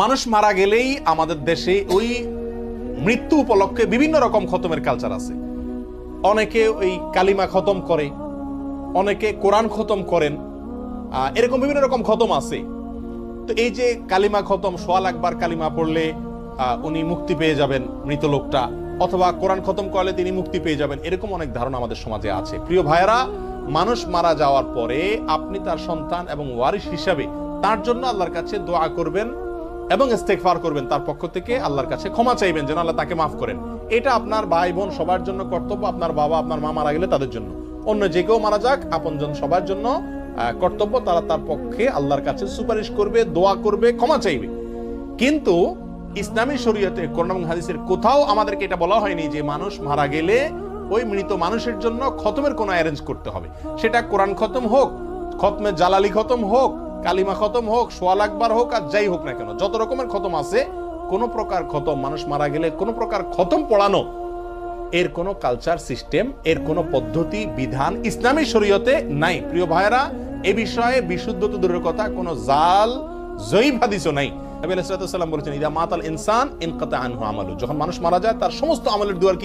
মানুষ মারা গেলেই আমাদের দেশে ওই মৃত্যু উপলক্ষে বিভিন্ন রকম খতমের কালচার আছে। অনেকে ওই কালিমা খতম করে, অনেকে কোরআন খতম করেন এরকম বিভিন্ন রকম খতম আছে। তো এই যে কালিমা খতম, সোয়াল একবার কালিমা পড়লে উনি মুক্তি পেয়ে যাবেন মৃত লোকটা, অথবা কোরআন খতম করলে তিনি মুক্তি পেয়ে যাবেন, এরকম অনেক ধারণা আমাদের সমাজে আছে। প্রিয় ভাইয়েরা, মানুষ মারা যাওয়ার পরে আপনি তার সন্তান এবং ওয়ারিশ হিসাবে তার জন্য আল্লাহর কাছে দোয়া করবেন এবং ইস্তেগফার করবেন তার পক্ষ থেকে আল্লাহর কাছে ক্ষমা চাইবেন যেন আল্লাহ তাকে মাফ করেন। এটা আপনার ভাই বোন সবার জন্য কর্তব্য, আপনার বাবা, আপনার মা মারা গেলে তাদের জন্য। অন্য যে কেউ মারা যাক, আপনজন সবার জন্য কর্তব্য তারা তার পক্ষে আল্লাহর কাছে সুপারিশ করবে, দোয়া করবে, ক্ষমা চাইবে। কিন্তু ইসলামী শরীয়তে কোরআন হাদিসের কোথাও আমাদেরকে এটা বলা হয়নি যে মানুষ মারা গেলে ওই মৃত মানুষের জন্য খতমের কোনো অ্যারেঞ্জ করতে হবে। সেটা কোরআন খতম হোক, খতমে জালালি খতম হোক কালিমা খতম হোক, সোয়াল আকবার হোক আর যাই হোক না কেন, যত রকমের খতম আছে, কোন প্রকার খতম, মানুষ মারা গেলে কোন প্রকার খতম পড়ানো, এর কোনো কালচার সিস্টেম এর কোনো পদ্ধতি, বিধান ইসলামী শরীয়তে নাই। প্রিয় ভাইয়েরা, এ বিষয়ে বিশুদ্ধ তো দূরের কথা, কোনো জাল জয়ীব হাদিসও নাই। নবী আলাইহিস সালাম বলেছেন, ইদা মাতাল ইনসান ইনকাতা আনহু আমালু যখন মানুষ মারা যায়, তার সমস্ত আমলের দুয়ার কি